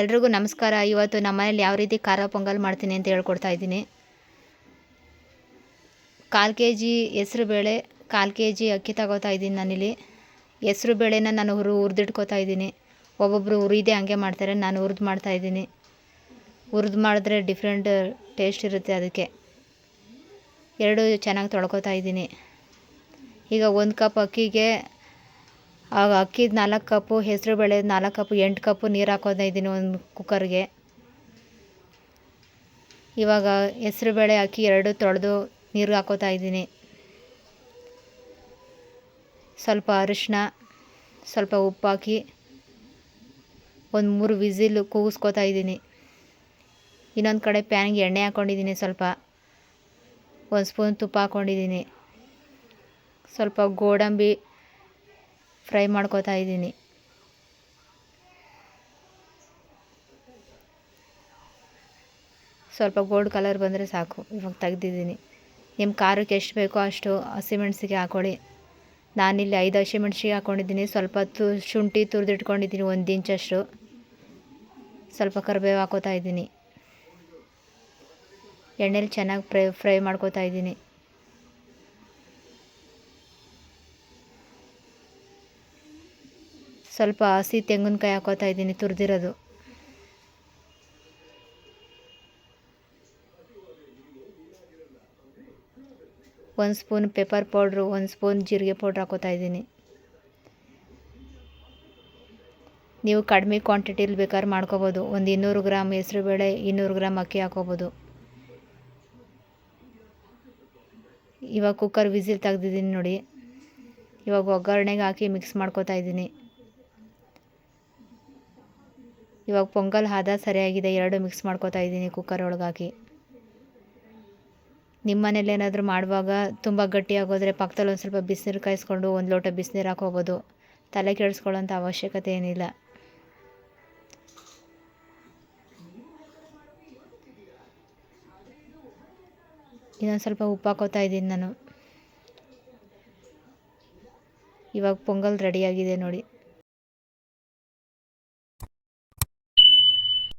ಎಲ್ರಿಗೂ ನಮಸ್ಕಾರ. ಇವತ್ತು ನಮ್ಮ ನಮ್ಮನೇಲಿ ಯಾವ ರೀತಿ ಖಾರ ಪೊಂಗಲ್ ಮಾಡ್ತೀನಿ ಅಂತ ಹೇಳ್ಕೊಡ್ತಾ ಇದ್ದೀನಿ. ಕಾಲು ಕೆ ಜಿ ಹೆಸ್ರು ಬೇಳೆ, ಕಾಲು ಕೆ ಜಿ ಅಕ್ಕಿ ತಗೋತಾ ಇದ್ದೀನಿ ನಾನಿಲ್ಲಿ. ಹೆಸ್ರು ಬೇಳೆನ ನಾನು ಹುರು ಹುರಿದಿಟ್ಕೋತಾ ಇದ್ದೀನಿ. ಒಬ್ಬೊಬ್ಬರು ಹುರಿದೆ ಹಂಗೆ ಮಾಡ್ತಾರೆ, ನಾನು ಹುರಿದು ಮಾಡ್ತಾಯಿದ್ದೀನಿ ಹುರಿದು ಮಾಡಿದ್ರೆ ಡಿಫ್ರೆಂಟ್ ಟೇಸ್ಟ್ ಇರುತ್ತೆ ಅದಕ್ಕೆ. ಎರಡು ಚೆನ್ನಾಗಿ ತೊಳ್ಕೊತಾ ಇದ್ದೀನಿ. ಈಗ ಒಂದು ಕಪ್ ಅಕ್ಕಿಗೆ ಅಕ್ಕಿದ ನಾಲ್ಕು ಕಪ್ಪು, ಹೆಸರು ಬೇಳೆ ನಾಲ್ಕು ಕಪ್ಪು, ಎಂಟು ಕಪ್ಪು ನೀರು ಹಾಕೋತಾ ಇದ್ದೀನಿ ಒಂದು ಕುಕ್ಕರ್ಗೆ. ಇವಾಗ ಹೆಸರು ಬೇಳೆ ಅಕ್ಕಿ ಎರಡು ತೊಳೆದು ನೀರು ಹಾಕೋತಾ ಇದ್ದೀನಿ. ಸ್ವಲ್ಪ ಅರಿಶಿನ ಸ್ವಲ್ಪ ಉಪ್ಪು ಹಾಕಿ ಒಂದು ಮೂರು ವಿಸಿಲ್ ಕೂಗಿಸ್ಕೊತಾ ಇದ್ದೀನಿ. ಇನ್ನೊಂದು ಕಡೆ ಪ್ಯಾನ್ಗೆ ಎಣ್ಣೆ ಹಾಕ್ಕೊಂಡಿದ್ದೀನಿ ಸ್ವಲ್ಪ. ಒಂದು ಸ್ಪೂನ್ ತುಪ್ಪ ಹಾಕ್ಕೊಂಡಿದ್ದೀನಿ ಸ್ವಲ್ಪ ಗೋಡಂಬಿ ಫ್ರೈ ಮಾಡ್ಕೋತಾ ಇದ್ದೀನಿ. ಸ್ವಲ್ಪ ಗೋಲ್ಡ್ ಕಲರ್ ಬಂದರೆ ಸಾಕು, ಇವಾಗ ತೆಗ್ದಿದ್ದೀನಿ. ನಿಮ್ಮ ಖಾರಕ್ಕೆ ಎಷ್ಟು ಬೇಕೋ ಅಷ್ಟು ಹಸಿಮೆಣ್ಸಿಗೆ ಹಾಕ್ಕೊಳ್ಳಿ ನಾನಿಲ್ಲಿ ಐದು ಹಸಿಮೆಣ್ಸಿಗೆ ಹಾಕ್ಕೊಂಡಿದ್ದೀನಿ ಸ್ವಲ್ಪ ತು ಶುಂಠಿ ತುರಿದಿಟ್ಕೊಂಡಿದ್ದೀನಿ, ಒಂದು ಇಂಚಷ್ಟು ಸ್ವಲ್ಪ ಕರಿಬೇವು ಹಾಕೋತಾ ಇದ್ದೀನಿ. ಎಣ್ಣೆಲಿ ಚೆನ್ನಾಗಿ ಫ್ರೈ ಫ್ರೈ ಮಾಡ್ಕೋತಾ ಇದ್ದೀನಿ. ಸ್ವಲ್ಪ ಹಸಿ ತೆಂಗಿನಕಾಯಿ ಹಾಕೋತಾ ಇದ್ದೀನಿ, ತುರಿದಿರೋದು. ಒಂದು ಸ್ಪೂನ್ ಪೆಪ್ಪರ್ ಪೌಡ್ರು, ಒಂದು ಸ್ಪೂನ್ ಜೀರಿಗೆ ಪೌಡ್ರ್ ಹಾಕೋತಾ ಇದ್ದೀನಿ. ನೀವು ಕಡಿಮೆ ಕ್ವಾಂಟಿಟಿಲಿ ಬೇಕಾದ್ರೆ ಮಾಡ್ಕೋಬೋದು. ಒಂದು ಇನ್ನೂರು ಗ್ರಾಮ್ ಹೆಸರುಬೇಳೆ, ಇನ್ನೂರು ಗ್ರಾಮ್ ಅಕ್ಕಿ ಹಾಕೋಬೋದು. ಇವಾಗ ಕುಕ್ಕರ್ ವಿಸಿಲ್ ತೆಗ್ದಿದ್ದೀನಿ ನೋಡಿ. ಇವಾಗ ಒಗ್ಗರಣೆಗೆ ಹಾಕಿ ಮಿಕ್ಸ್ ಮಾಡ್ಕೋತಾ ಇದ್ದೀನಿ. ಇವಾಗ ಪೊಂಗಲ್ ಆದ ಸರಿಯಾಗಿದೆ, ಎರಡು ಮಿಕ್ಸ್ ಮಾಡ್ಕೋತಾ ಇದ್ದೀನಿ ಕುಕ್ಕರ್ ಒಳಗಾಗಿ. ನಿಮ್ಮ ಮನೇಲಿ ಏನಾದರೂ ಮಾಡುವಾಗ ತುಂಬ ಗಟ್ಟಿಯಾಗೋದ್ರೆ ಪಕ್ಕದಲ್ಲಿ ಒಂದು ಸ್ವಲ್ಪ ಬಿಸಿನೀರು ಕಾಯಿಸ್ಕೊಂಡು ಒಂದು ಲೋಟ ಬಿಸಿನೀರು ಹಾಕೋಬೋದು ತಲೆ ಕೆಡಿಸ್ಕೊಳ್ಳೋಂಥ ಅವಶ್ಯಕತೆ ಏನಿಲ್ಲ. ಇನ್ನೊಂದು ಸ್ವಲ್ಪ ಉಪ್ಪು ಹಾಕೋತಾ ಇದ್ದೀನಿ ನಾನು. ಇವಾಗ ಪೊಂಗಲ್ ರೆಡಿಯಾಗಿದೆ ನೋಡಿ.